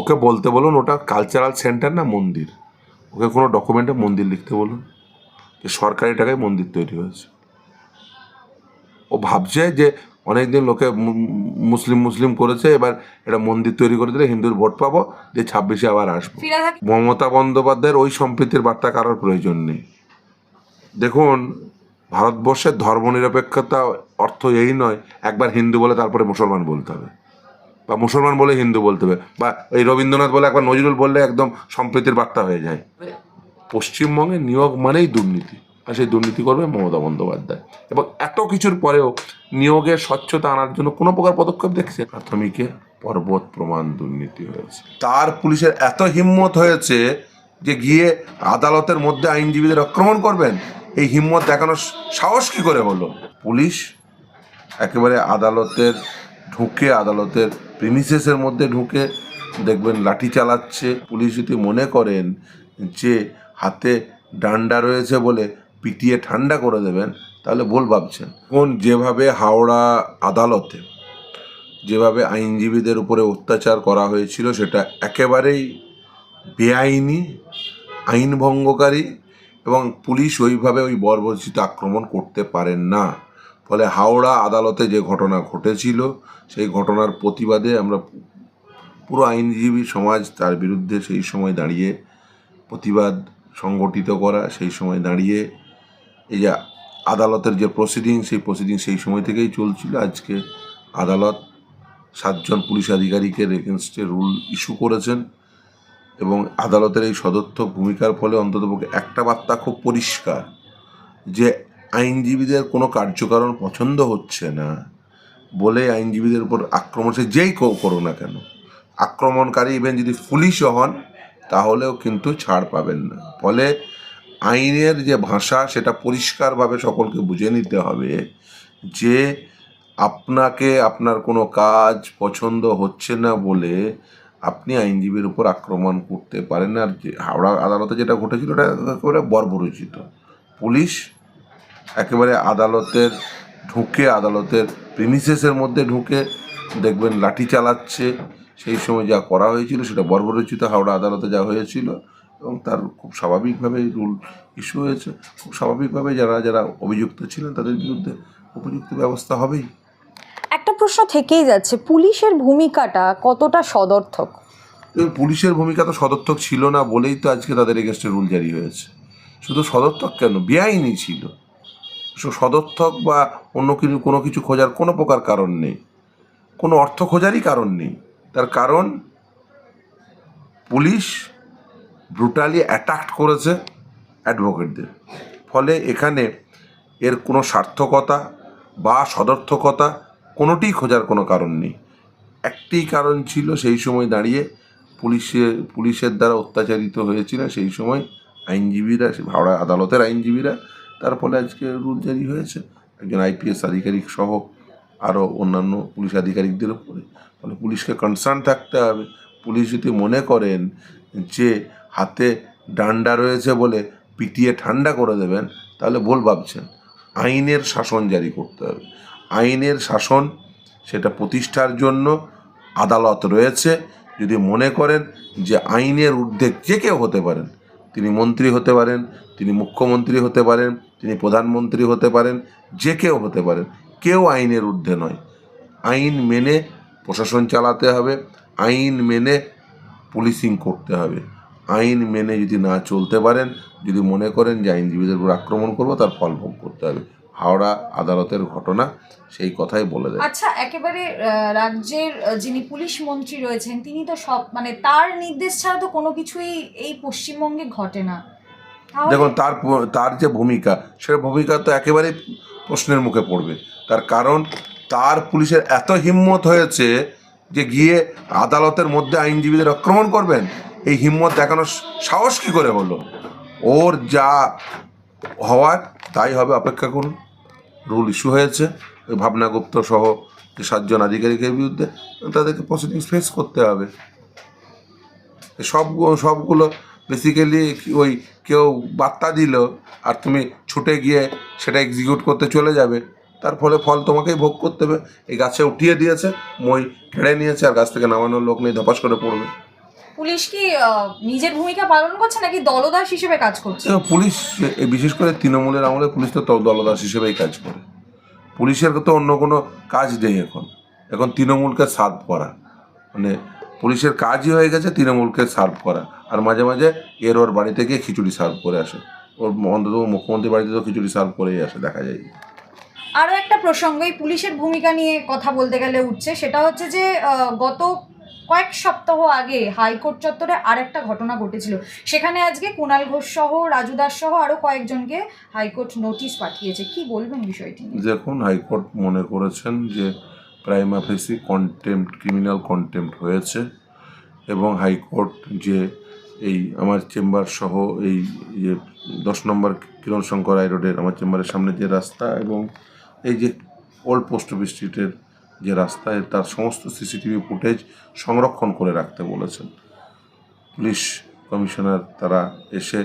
ওকে বলতে বলুন ওটা কালচারাল সেন্টার না মন্দির? ওকে কোনো ডকুমেন্টে মন্দির লিখতে বলুন যে সরকারি টাকায় মন্দির তৈরি হয়েছে। ও ভাবছে যে অনেকদিন লোকে মুসলিম মুসলিম করেছে এবার এটা মন্দির তৈরি করে দিলে হিন্দুর ভোট পাবো দিয়ে ছাব্বিশে আবার আসব। মমতা বন্দ্যোপাধ্যায়ের ওই সম্প্রীতির বার্তা কারোর প্রয়োজন নেই। দেখুন ভারতবর্ষের ধর্মনিরপেক্ষতা অর্থ এই নয় একবার হিন্দু বলে তারপরে মুসলমান বলতে হবে। বা মুসলমান বলে হিন্দু বলতে হবে, বা এই রবীন্দ্রনাথ বলে একবার নজরুল বললে একদম সম্প্রীতির বার্তা হয়ে যায়। পশ্চিমবঙ্গে নিয়োগ মানেই দুর্নীতি, আর সেই দুর্নীতি করবে মমতা বন্দ্যোপাধ্যায়। এবং এত কিছুর পরেও নিয়োগের স্বচ্ছতা আনার জন্য কোনো প্রকার পদক্ষেপ দেখছে? প্রাথমিকে পর্বত প্রমাণ দুর্নীতি হয়েছে। তার পুলিশের এত হিম্মত হয়েছে যে গিয়ে আদালতের মধ্যে আইনজীবীদের আক্রমণ করবেন, এই হিম্মত দেখানোর সাহস কি করে হলো? পুলিশ একেবারে আদালতের ঢুকে আদালতের প্রিমিসেসের মধ্যে ঢুকে দেখবেন লাঠি চালাচ্ছে। পুলিশ যদি মনে করেন যে হাতে ডান্ডা রয়েছে বলে পিটিয়ে ঠান্ডা করে দেবেন, তাহলে ভুল ভাবছেন। কোন যেভাবে হাওড়া আদালতে, যেভাবে আইনজীবীদের উপরে অত্যাচার করা হয়েছিল, সেটা একেবারেই বেআইনি, আইন ভঙ্গকারী এবং পুলিশ ওইভাবে ওই বর্বরচিত আক্রমণ করতে পারেন না। ফলে হাওড়া আদালতে যে ঘটনা ঘটেছিল, সেই ঘটনার প্রতিবাদে আমরা পুরো আইনজীবী সমাজ তার বিরুদ্ধে সেই সময় দাঁড়িয়ে প্রতিবাদ সংগঠিত করা, সেই সময় দাঁড়িয়ে এই যে আদালতের যে প্রসিডিং সেই প্রসিডিং সেই সময় থেকেই চলছিল। আজকে আদালত সাতজন পুলিশ আধিকারিকের এগেনস্টে রুল ইস্যু করেছেন এবং আদালতের এই সদর্থক ভূমিকার ফলে অন্ততপক্ষে একটা বার্তা খুব পরিষ্কার যে আইনজীবীদের কোনো কার্যকারণ পছন্দ হচ্ছে না বলে আইনজীবীদের উপর আক্রমণ, সে যেই করো না কেন। আক্রমণকারী ইভেন যদি পুলিশও হন, তাহলেও কিন্তু ছাড় পাবেন না। ফলে আইনের যে ভাষা, সেটা পরিষ্কারভাবে সকলকে বুঝে নিতে হবে যে আপনাকে আপনার কোনো কাজ পছন্দ হচ্ছে না বলে আপনি আইনজীবীর উপর আক্রমণ করতে পারেন। আর যে হাওড়া আদালতে যেটা ঘটেছিল ওটা একেবারে বর্বরচিত। পুলিশ একেবারে আদালতের ঢুকে আদালতের প্রিমিসেসের মধ্যে ঢুকে দেখবেন লাঠি চালাচ্ছে। সেই সময় যা করা হয়েছিল সেটা বর্বরচিত হাওড়া আদালতে যা হয়েছিল এবং তার খুব স্বাভাবিকভাবে রুল ইস্যু হয়েছে। খুব স্বাভাবিকভাবে যারা যারা অভিযুক্ত ছিলেন তাদের বিরুদ্ধে উপযুক্ত ব্যবস্থা হবেই। একটা প্রশ্ন থেকেই যাচ্ছে পুলিশের ভূমিকাটা কতটা সদর্থক? পুলিশের ভূমিকা তো সদর্থক ছিল না বলেই তো আজকে তাদের এগেনস্টে রুল জারি হয়েছে। শুধু সদর্থক কেন? বেআইনি ছিল। সদর্থক বা অন্য কিছু, কোনো কিছু খোঁজার কোনো প্রকার কারণ নেই। কোনো অর্থ খোঁজারই কারণ নেই। তার কারণ, পুলিশ ব্রুটালি অ্যাটাক করেছে অ্যাডভোকেটদের। ফলে এখানে এর কোনো সার্থকতা বা সদর্থকতা কোনোটিই খোঁজার কোনো কারণ নেই। একটি কারণ ছিল সেই সময় দাঁড়িয়ে পুলিশের পুলিশের দ্বারা অত্যাচারিত হয়েছিল সেই সময় আইনজীবীরা হাওড়া আদালতের আইনজীবীরা তার ফলে আজকে রুল জারি হয়েছে। একজন আইপিএস আধিকারিক সহ আরও অন্যান্য পুলিশ আধিকারিকদের উপরে। ফলে পুলিশকে কনসার্ন থাকতে হবে। পুলিশ যদি মনে করেন যে হাতে ডান্ডা রয়েছে বলে পিটিয়ে ঠান্ডা করে দেবেন, তাহলে ভুল ভাবছেন। আইনের শাসন জারি করতে হবে। আইনের শাসন সেটা প্রতিষ্ঠার জন্য আদালত রয়েছে। যদি মনে করেন যে আইনের ঊর্ধ্বে যে কেউ হতে পারেন তিনি মন্ত্রী হতে পারেন, তিনি মুখ্যমন্ত্রী হতে পারেন, তিনি প্রধানমন্ত্রী হতে পারেন, যে কেউ হতে পারেন। কেউ আইনের ঊর্ধ্বে নয়। আইন মেনে প্রশাসন চালাতে হবে, আইন মেনে পুলিশিং করতে হবে। আইন মেনে যদি না চলতে পারেন, যদি মনে করেন যে আইনজীবীদের উপর আক্রমণ করব, তার ফল ভোগ করতে হবে। হাওড়া আদালতের ঘটনা সেই কথাই বলে দেয়। আচ্ছা একেবারে রাজ্যের যিনি পুলিশ মন্ত্রী রয়েছেন তিনি তো সব মানে তার নির্দেশ ছাড়া তো কোনো কিছুই এই পশ্চিমবঙ্গে ঘটে না। দেখুন তার তার যে ভূমিকা সে ভূমিকা তো একেবারেই প্রশ্নের মুখে পড়বে। তার কারণ তার পুলিশের এত হিম্মত হয়েছে যে গিয়ে আদালতের মধ্যে আইনজীবীদের আক্রমণ করবেন এই হিম্মত দেখানোর সাহস কী করে হলো? ওর যা হওয়ার তাই হবে অপেক্ষা করুন। রুল ইস্যু হয়েছে। ওই ভাবনা গুপ্ত সহ যে সাতজন আধিকারিকের বিরুদ্ধে তাদেরকে প্রসিডিংস ফেস করতে হবে। সব সবগুলো বেসিক্যালি ওই কেউ বার্তা দিল, আর তুমি ছুটে গিয়ে সেটা এক্সিকিউট করতে চলে যাবে। তার ফলে ফল তোমাকেই ভোগ করতে হবে। এই গাছে উঠিয়ে দিয়েছে, মই কেড়ে নিয়েছে, আর গাছ থেকে নামানোর লোক নেই, ধপাস করে পড়বে। পুলিশ কি নিজের ভূমিকা পালন করছে নাকি দলদাস হিসেবে কাজ করছে? পুলিশ বিশেষ করে তৃণমূলের আমলে পুলিশ তো দলদাস হিসেবেই কাজ করে। পুলিশের তো অন্য কোনো কাজ নেই এখন। এখন তৃণমূলকে সার্ভ করা। মানে পুলিশের কাজই হয়ে গেছে তৃণমূলকে সার্ভ করা। আর মাঝে মাঝে এর ওর বাড়িতে গিয়ে খিচুড়ি সার্ভ করে আসে। ওর অন্তত মুখ্যমন্ত্রীর বাড়িতে তো খিচুড়ি সার্ভ করেই আসে দেখা যায়। আরও একটা প্রসঙ্গ এই পুলিশের ভূমিকা নিয়ে কথা বলতে গেলে উঠছে। সেটা হচ্ছে যে গত কয়েক সপ্তাহ আগে হাইকোর্ট চত্বরে আরেকটা ঘটনা ঘটেছিল সেখানে আজকে কুণাল ঘোষ সহ রাজু দাস সহ আরও কয়েকজনকে হাইকোর্ট নোটিশ পাঠিয়েছে কি বলবেন বিষয়টি? দেখুন, হাইকোর্ট মনে করেছেন যে প্রাইম অফিসি কন্টেম্পট ক্রিমিনাল কন্টেম্পট হয়েছে এবং হাইকোর্ট যে এই আমার চেম্বার সহ এই যে দশ নম্বর কিরণ শঙ্কর রায় রোডের আমার চেম্বারের সামনে যে রাস্তা এবং এই যে ওল্ড পোস্ট অফিস স্ট্রিটের যে রাস্তায় তার সমস্ত সিসিটিভি ফুটেজ সংরক্ষণ করে রাখতে বলেছেন। পুলিশ কমিশনার তারা এসে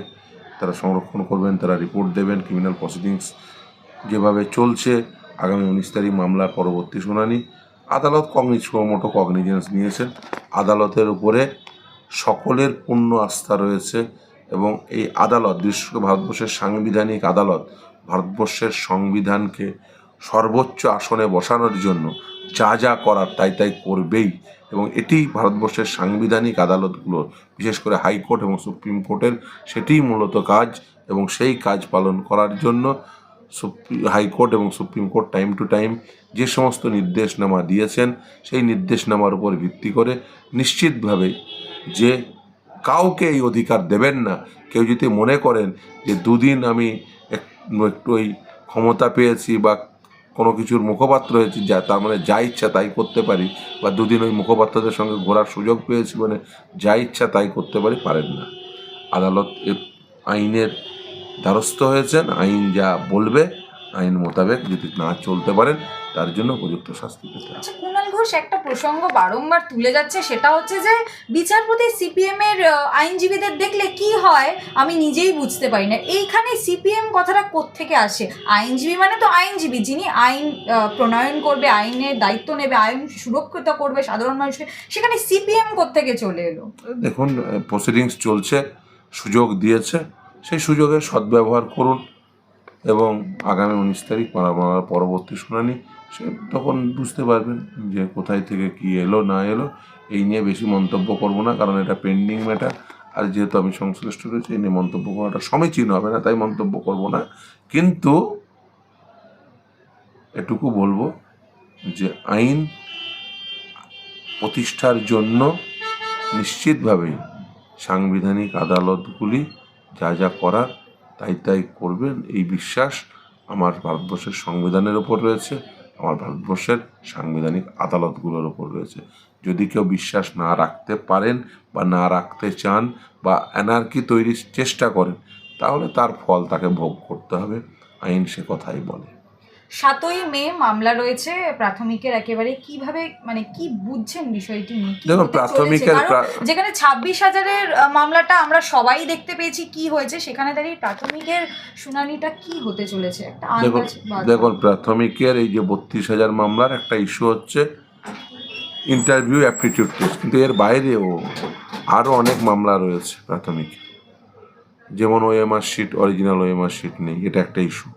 তারা সংরক্ষণ করবেন, তারা রিপোর্ট দেবেন ক্রিমিনাল প্রসিডিংস যেভাবে চলছে, আগামী উনিশ তারিখ মামলার পরবর্তী শুনানি। আদালত কগনিজ মোটো কগনিজেন্স নিয়েছেন। আদালতের উপরে সকলের পূর্ণ আস্থা রয়েছে এবং এই আদালত করে ভারতবর্ষের সাংবিধানিক আদালত, ভারতবর্ষের সংবিধানকে সর্বোচ্চ আসনে বসানোর জন্য যা যা করার তাই তাই করবেই। এবং এটি ভারতবর্ষের সাংবিধানিক আদালতগুলোর বিশেষ করে হাইকোর্ট এবং সুপ্রিম কোর্টের, সেটিই মূলত কাজ এবং সেই কাজ পালন করার জন্য হাইকোর্ট এবং supreme court time to time যে সমস্ত নির্দেশনামা দিয়েছেন, সেই নির্দেশনামার উপর ভিত্তি করে নিশ্চিতভাবে যে কাউকে এই অধিকার দেবেন না, কেউ যদি মনে করেন যে দুদিন আমি এক- একটু ওই ক্ষমতা পেয়েছি বা কোনো কিছুর মুখপাত্র হয়েছি, যা তার মানে যা ইচ্ছা তাই করতে পারি বা দুদিন ওই মুখপাত্রদের সঙ্গে ঘোরার সুযোগ পেয়েছি মানে যা ইচ্ছা তাই করতে পারি পারেন না। আদালত আইনের দ্বারস্থ হয়েছেন, আইন যা বলবে আইন মোতাবেক যদি না চলতে পারেন তার জন্য উপযুক্ত শাস্তি পেতে হবে। আচ্ছা কুণাল ঘোষ একটা প্রসঙ্গ বারংবার তুলে যাচ্ছে সেটা হচ্ছে যে বিচারপতি সিপিএম এর আইনজীবীদের দেখলে কি হয় আমি নিজেই বুঝতে পারি না। এইখানে সিপিএম কথাটা কোত্থেকে আসে? আইনজীবী মানে তো আইনজীবী যিনি আইন প্রণয়ন করবে আইনের দায়িত্ব নেবে আইন সুরক্ষিত করবে সাধারণ মানুষকে সেখানে সিপিএম কোত্থেকে চলে এলো? দেখুন প্রসিডিংস চলছে সুযোগ দিয়েছে সেই সুযোগের সদ্ব্যবহার করুন। এবং আগামী উনিশ তারিখ মামলার পরবর্তী শুনানি, সে তখন বুঝতে পারবেন যে কোথায় থেকে কি এলো, না এলো, এই নিয়ে বেশি মন্তব্য করব না, কারণ এটা পেন্ডিং ম্যাটার আর যেহেতু আমি সংশ্লিষ্ট রয়েছে, এই নিয়ে মন্তব্য করাটা সমীচীন হবে না, তাই মন্তব্য করব না। কিন্তু এটুকু বলব যে আইন প্রতিষ্ঠার জন্য নিশ্চিতভাবেই সাংবিধানিক আদালতগুলি যা যা করার তাই তাই করবেন। এই বিশ্বাস আমার ভারতবর্ষের সংবিধানের ওপর রয়েছে, আমার ভারতবর্ষের সাংবিধানিক আদালতগুলোর ওপর রয়েছে। যদি কেউ বিশ্বাস না রাখতে পারেন বা না রাখতে চান বা অ্যানার্কি তৈরির চেষ্টা করেন, তাহলে তার ফল তাকে ভোগ করতে হবে, আইন সে কথাই বলে। সাতই মে মামলা রয়েছে প্রাথমিকের একেবারে। কীভাবে মানে কি বুঝছেন বিষয়টি নিয়ে? দেখুন প্রাথমিকের যেখানে ছাব্বিশ হাজারের মামলাটা আমরা সবাই দেখতে পেয়েছি কি হয়েছে সেখানে দাঁড়িয়ে প্রাথমিকের শুনানিটা কি হতে চলেছে? একটা দেখুন দেখুন প্রাথমিকের এই যে বত্রিশ হাজার মামলার একটা ইস্যু হচ্ছে ইন্টারভিউ অ্যাপটিটিউড টেস্ট কিন্তু এর বাইরেও আরও অনেক মামলা রয়েছে প্রাথমিক। যেমন OMR sheet original OMR sheet নেই এটা একটা ইস্যু।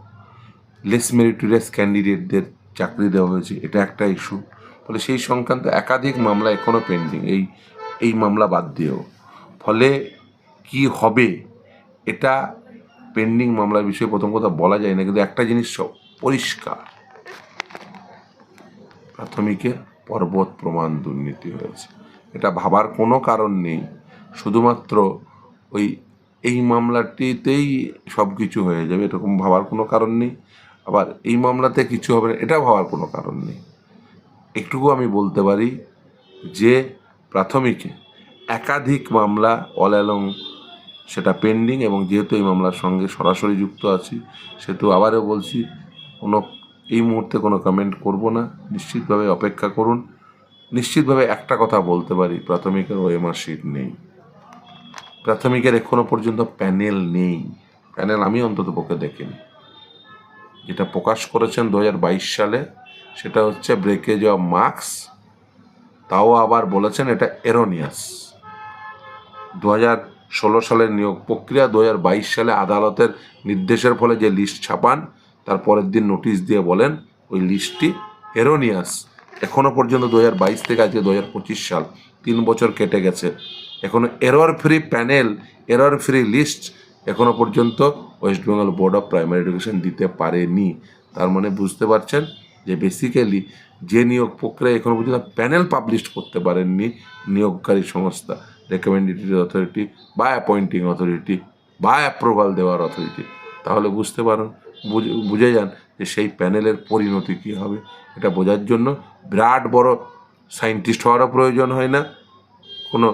লেস মেরিটোরিয়াস ক্যান্ডিডেটদের চাকরি দেওয়া হয়েছে, এটা একটা ইস্যু ফলে সেই সংক্রান্ত একাধিক মামলা এখনও পেন্ডিং এই এই মামলা বাদ দিয়েও। ফলে কি হবে, এটা পেন্ডিং মামলার বিষয়ে প্রথম কথা বলা যায় না, কিন্তু একটা জিনিস পরিষ্কার। প্রাথমিকের পর্বত প্রমাণ দুর্নীতি হয়েছে। এটা ভাবার কোনো কারণ নেই, শুধুমাত্র ওই, এই মামলাটিতেই সব কিছু হয়ে যাবে, এরকম ভাবার কোনো কারণ নেই। আবার এই মামলাতে কিছু হবে না এটা ভাবার কোনো কারণ নেই। একটুকু আমি বলতে পারি যে প্রাথমিকে একাধিক মামলা অল অ্যালং সেটা পেন্ডিং এবং যেহেতু এই মামলার সঙ্গে সরাসরি যুক্ত আছি, সেহেতু আবারও বলছি, কোনো এই মুহূর্তে কোনো কমেন্ট করব না। নিশ্চিতভাবে অপেক্ষা করুন। নিশ্চিতভাবে একটা কথা বলতে পারি, প্রাথমিকের ওএমআর শিট নেই। প্রাথমিকের এখনও পর্যন্ত প্যানেল নেই। প্যানেল আমি অন্তত পক্ষে দেখিনি। যেটা প্রকাশ করেছেন দু হাজার বাইশ সালে, সেটা হচ্ছে ব্রেকেজ অফ মার্কস তাও আবার বলেছেন এটা এরোনিয়াস দু ষোলো সালের নিয়োগ প্রক্রিয়া, দু হাজার বাইশ সালে আদালতের নির্দেশের ফলে যে লিস্ট ছাপান, তার পরের দিন নোটিশ দিয়ে বলেন ওই লিস্টটি এরোনিয়াস এখনও পর্যন্ত দু হাজার বাইশ থেকে আজকে দু হাজার পঁচিশ সাল, তিন বছর কেটে গেছে। এখনও error free panel error free list এখনও পর্যন্ত West Bengal board of primary education দিতে পারেনি। তার মানে বুঝতে পারছেন যে বেসিক্যালি যে নিয়োগ প্রক্রিয়া এখনও পর্যন্ত প্যানেল পাবলিশ করতে পারেননি নিয়োগকারী সংস্থা রেকমেন্ডেটরি অথরিটি বা অ্যাপয়েন্টিং অথরিটি বা অ্যাপ্রুভাল দেওয়ার অথরিটি তাহলে বুঝতে পারেন, বুঝে বুঝে যান যে সেই প্যানেলের পরিণতি কী হবে। এটা বোঝার জন্য বিরাট বড় সায়েন্টিস্ট হওয়ারও প্রয়োজন হয় না, কোনো,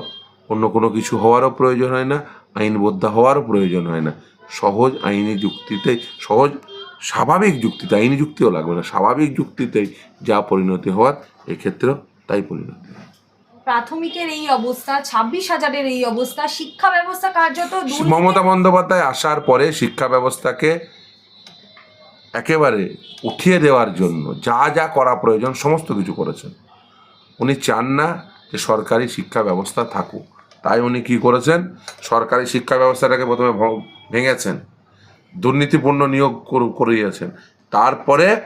অন্য কোনো কিছু হওয়ারও প্রয়োজন হয় না। আইনবোদ্ধা হওয়ারও প্রয়োজন হয় না। সহজ আইনি যুক্তিতে সহজ স্বাভাবিক যুক্তিতে আইনি যুক্তিও লাগবে না। স্বাভাবিক যুক্তিতেই যা পরিণতি হওয়ার এক্ষেত্রেও তাই পরিণতি প্রাথমিকের এই অবস্থা ছাব্বিশ হাজারের এই অবস্থা শিক্ষা ব্যবস্থা কার্যত মমতা বন্দ্যোপাধ্যায় আসার পরে শিক্ষা ব্যবস্থাকে একেবারে উঠিয়ে দেওয়ার জন্য যা যা করা প্রয়োজন সমস্ত কিছু করেছেন। উনি চান না যে সরকারি শিক্ষা ব্যবস্থা থাকুক। তাই উনি কি করেছেন? সরকারি শিক্ষা ব্যবস্থাটাকে প্রথমে ভেঙেছেন, দুর্নীতিপূর্ণ নিয়োগ কর- করিয়েছেন। তারপরে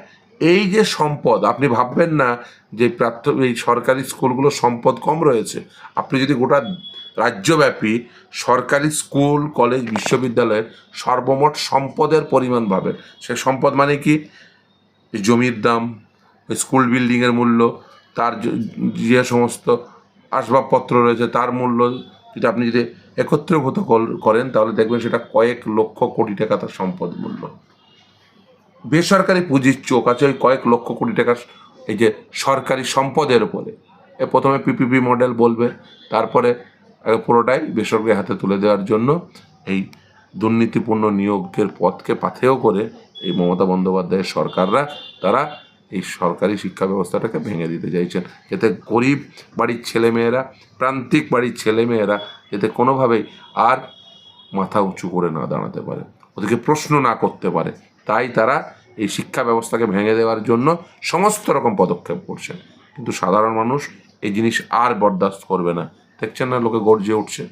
এই যে সম্পদ, আপনি ভাববেন না যে প্রাপ্ত, এই সরকারি স্কুলগুলো সম্পদ কম রয়েছে। আপনি যদি গোটা রাজ্যব্যাপী সরকারি স্কুল, কলেজ, বিশ্ববিদ্যালয়ের সর্বমোট সম্পদের পরিমাণ পাবেন সে সম্পদ মানে কি? জমির দাম, স্কুল বিল্ডিংয়ের মূল্য, তার যে সমস্ত আসবাবপত্র রয়েছে, তার মূল্য যদি আপনি যদি একত্রীভূত কর- করেন, তাহলে দেখবেন সেটা কয়েক লক্ষ কোটি টাকা তার সম্পদ মূল্য। বেসরকারি পুঁজির চোখ আছে, ওই কয়েক লক্ষ কোটি টাকা এই যে সরকারি সম্পদের উপরে। এ প্রথমে পিপিপি মডেল বলবে, তারপরে পুরোটাই বেসরকারি হাতে তুলে দেওয়ার জন্য এই দুর্নীতিপূর্ণ নিয়োগের পথকে পাথেয় করে এই মমতা বন্দ্যোপাধ্যায়ের সরকাররা, তারা এই সরকারি শিক্ষা ব্যবস্থাটাকে ভেঙে দিতে চাইছেন। যাতে গরিব বাড়ির ছেলেমেয়েরা, প্রান্তিক বাড়ির ছেলেমেয়েরা যাতে কোনোভাবেই আর মাথা উঁচু করে না দাঁড়াতে পারে, ওদেরকে প্রশ্ন না করতে পারে। তাই তারা এই শিক্ষা ব্যবস্থাকে ভেঙে দেওয়ার জন্য সমস্ত রকম পদক্ষেপ করছেন। কিন্তু সাধারণ মানুষ এই জিনিস আর বরদাস্ত করবে না। দেখছেন না লোকে গর্জে উঠছে?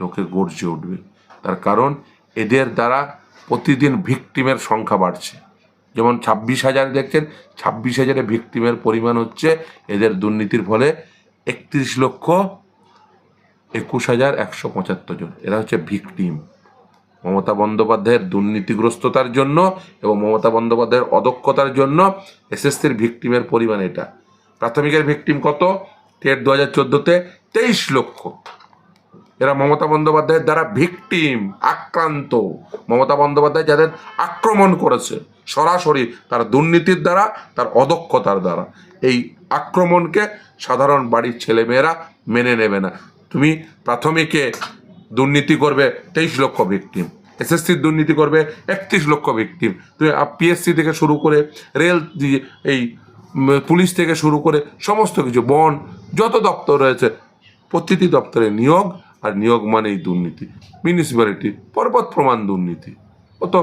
লোকে গর্জে উঠবে। তার কারণ এদের দ্বারা প্রতিদিন ভিকটিমের সংখ্যা বাড়ছে। যেমন ছাব্বিশ হাজার দেখছেন, ছাব্বিশ হাজারে ভিক্টিমের পরিমাণ হচ্ছে এদের দুর্নীতির ফলে একত্রিশ লক্ষ একুশ হাজার একশো পঁচাত্তর জন। এরা হচ্ছে ভিকটিম মমতা বন্দ্যোপাধ্যায়ের দুর্নীতিগ্রস্ততার জন্য এবং মমতা বন্দ্যোপাধ্যায়ের অদক্ষতার জন্য এসএসসির ভিকটিমের পরিমাণ এটা। প্রাথমিকের ভিকটিম কত? টেট দু হাজার চোদ্দোতে তেইশ লক্ষ। এরা মমতা বন্দ্যোপাধ্যায়ের দ্বারা ভিকটিম আক্রান্ত। মমতা বন্দ্যোপাধ্যায় যাদের আক্রমণ করেছে। সরাসরি তার দুর্নীতির দ্বারা, তার অদক্ষতার দ্বারা। এই আক্রমণকে সাধারণ বাড়ির ছেলেমেয়েরা মেনে নেবে না। তুমি প্রাথমিকে দুর্নীতি করবে তেইশ লক্ষ ভিকটিম এসএসসির দুর্নীতি করবে একত্রিশ লক্ষ ভিকটিম তুমি পিএসসি থেকে শুরু করে রেল এই পুলিশ থেকে শুরু করে সমস্ত কিছু, বন, যত দপ্তর রয়েছে, প্রতিটি দপ্তরে নিয়োগ, আর নিয়োগ মানেই দুর্নীতি। মিউনিসিপ্যালিটি পর্বত প্রমাণ দুর্নীতি। ও তো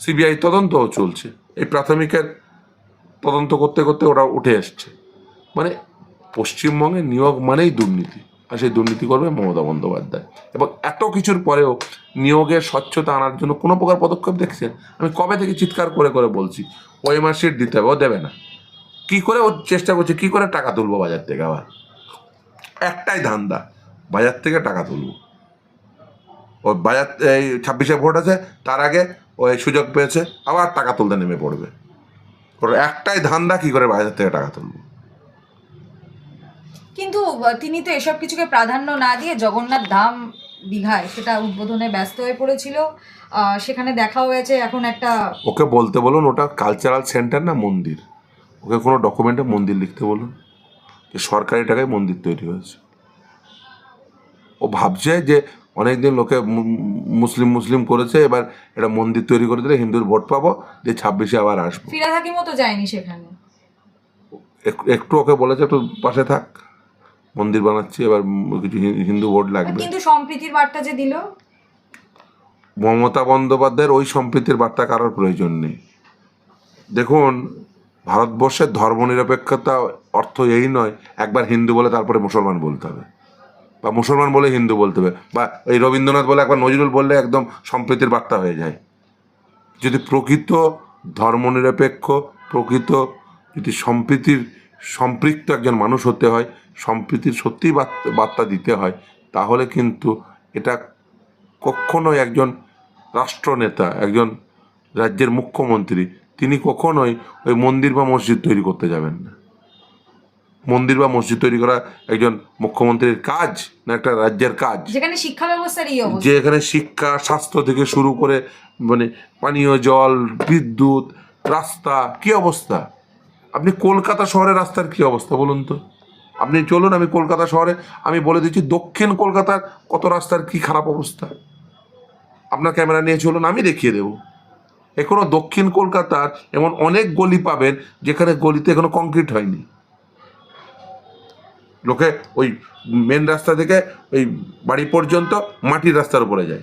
সিবিআই তদন্তও চলছে। এই প্রাথমিকের তদন্ত করতে করতে ওরা উঠে এসছে মানে পশ্চিমবঙ্গে নিয়োগ মানেই দুর্নীতি। আর সেই দুর্নীতি করবে মমতা বন্দ্যোপাধ্যায়। এবং এত কিছুর পরেও নিয়োগের স্বচ্ছতা আনার জন্য কোনো প্রকার পদক্ষেপ দেখছেন? আমি কবে থেকে চিৎকার করে করে বলছি, ওই মাসির দিতে হবে, ও দেবে না। কি করে ও চেষ্টা করছে, কি করে টাকা তুলবো বাজার থেকে আবার? একটাই ধান্দা, বাজার থেকে টাকা তুলবো। ওই বাজার, এই ছাব্বিশে ভোট আছে, তার আগে ওই সুযোগ পেয়েছে আবার টাকা তুলতে নেমে পড়বে। ওর একটাই ধান্দা কি করে বাজার থেকে টাকা তুলবো? কিন্তু তিনি তো এসব কিছুকে প্রাধান্য না দিয়ে জগন্নাথ ধাম দীঘায় সেটা উদ্বোধনে ব্যস্ত হয়ে পড়েছিল। সেখানে দেখা হয়েছে এখন একটা ওকে বলতে বলুন ওটা কালচারাল সেন্টার না মন্দির? ওকে কোনো ডকুমেন্টে মন্দির লিখতে বলুন যে সরকারি টাকায় মন্দির তৈরি হয়েছে। ও ভাবছে যে অনেকদিন লোকে মুসলিম মুসলিম করেছে এবার এটা মন্দির তৈরি করে দিলে হিন্দুর ভোট পাবো দিয়ে ছাব্বিশে আবার আসব। ফিরাজ হাকিমও তো যায়নি সেখানে। একটু ওকে বলেছে একটু পাশে থাক মন্দির বানাচ্ছি এবার কিছু হিন্দু ভোট লাগবে। কিন্তু সম্প্রীতির বার্তা যে দিল? মমতা বন্দ্যোপাধ্যায়ের ওই সম্প্রীতির বার্তা কারোর প্রয়োজন নেই। দেখুন ভারতবর্ষের ধর্মনিরপেক্ষতা অর্থ এই নয় একবার হিন্দু বলে তারপরে মুসলমান বলতে হবে। বা মুসলমান বলে হিন্দু বলতে হবে, বা এই রবীন্দ্রনাথ বলে একবার নজরুল বললে একদম সম্প্রীতির বার্তা হয়ে যায়। যদি প্রকৃত ধর্মনিরপেক্ষ, প্রকৃত যদি সম্প্রীতির, সম্পৃক্ত একজন মানুষ হতে হয়, সম্প্রীতির সত্যিই বার্তা দিতে হয়, তাহলে কিন্তু এটা কখনোই একজন রাষ্ট্রনেতা, একজন রাজ্যের মুখ্যমন্ত্রী, তিনি কখনোই ওই মন্দির বা মসজিদ তৈরি করতে যাবেন না। মন্দির বা মসজিদ তৈরি করা একজন মুখ্যমন্ত্রীর কাজ না একটা রাজ্যের কাজ? যেখানে শিক্ষা ব্যবস্থার এই যে এখানে শিক্ষা স্বাস্থ্য থেকে শুরু করে মানে পানীয় জল বিদ্যুৎ রাস্তা কি অবস্থা? আপনি কলকাতা শহরের রাস্তার কি অবস্থা বলুন তো? আপনি চলুন আমি কলকাতা শহরে আমি বলে দিচ্ছি দক্ষিণ কলকাতার কত রাস্তার কি খারাপ অবস্থা? আপনার ক্যামেরা নিয়ে চলুন আমি দেখিয়ে দেবো। এখনও দক্ষিণ কলকাতার এমন অনেক গলি পাবেন যেখানে গলিতে এখনও কংক্রিট হয়নি। লোকে ওই মেন রাস্তা থেকে ওই বাড়ি পর্যন্ত মাটির রাস্তার উপরে যায়।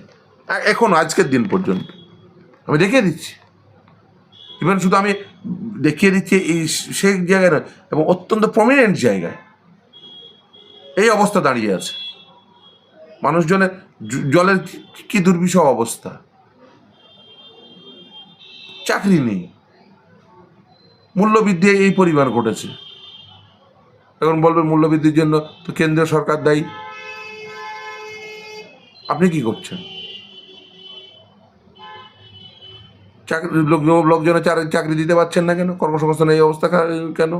এখন, আজকের দিন পর্যন্ত। আমি দেখিয়ে দিচ্ছি। ইভেন শুধু আমি দেখিয়ে দিচ্ছি, এই সেই জায়গায় নয়, এবং অত্যন্ত প্রমিনেন্ট জায়গায়। এই অবস্থা দাঁড়িয়ে আছে। মানুষজনের জলের কি- দুর্বিষহ অবস্থা। চাকরি নেই। মূল্যবৃদ্ধি এই পরিমাণ ঘটেছে। এখন বলবেন মূল্যবৃদ্ধির জন্য তো কেন্দ্রীয় সরকার দায়ী। আপনি কি করছেন? চাকরি লোক লোকজনে চাকরি দিতে পারছেন না কেন? কর্মসংস্থানের এই অবস্থা কেন?